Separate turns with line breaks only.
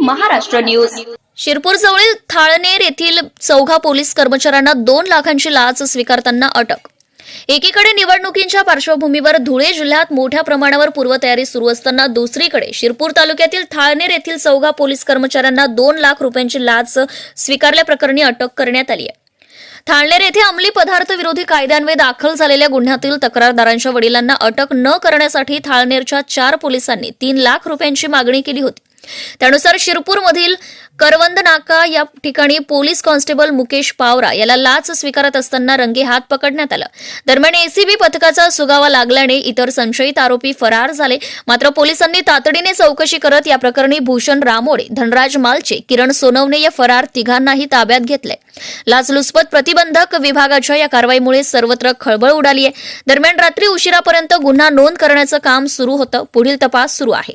Maharashtra news.
Shirpur जवळील थाळनेर येथील चौघा police कर्मचाऱ्यांना दोन लाखांची लाच स्वीकारताना अटक. एकीकडे निवडणुकींच्या पार्श्वभूमीवर धुळे जिल्ह्यात मोठ्या प्रमाणावर पूर्वतयारी सुरू असताना दुसरीकडे शिरपूर तालुक्यातील थाळनेर येथील चौघा पोलीस कर्मचाऱ्यांना दोन लाख रुपयांची लाच स्वीकारल्याप्रकरणी अटक करण्यात आली आहे. थाळनेर येथे अंमली पदार्थ विरोधी कायद्यान्वये दाखल झालेल्या गुन्ह्यातील तक्रारदारांच्या वडिलांना अटक न करण्यासाठी थाळनेरच्या चार पोलिसांनी तीन लाख रुपयांची मागणी केली होती. त्यानुसार शिरपूरमधील करवंद नाका या ठिकाणी पोलीस कॉन्स्टेबल मुकेश पावरा याला लाच स्वीकारत असताना रंगे हात पकडण्यात आलं. दरम्यान एसीबी पथकाचा सुगावा लागल्याने इतर संशयित आरोपी फरार झाले. मात्र पोलिसांनी तातडीने चौकशी करत या प्रकरणी भूषण रामोडे धनराज मालचे किरण सोनवणे या फरार तिघांनाही ताब्यात घेतले लाचलुचपत प्रतिबंधक विभागाच्या या कारवाईमुळे सर्वत्र खळबळ उडाली आहे दरम्यान रात्री उशिरापर्यंत गुन्हा नोंद करण्याचं काम सुरू होतं. पुढील तपास सुरू आहे.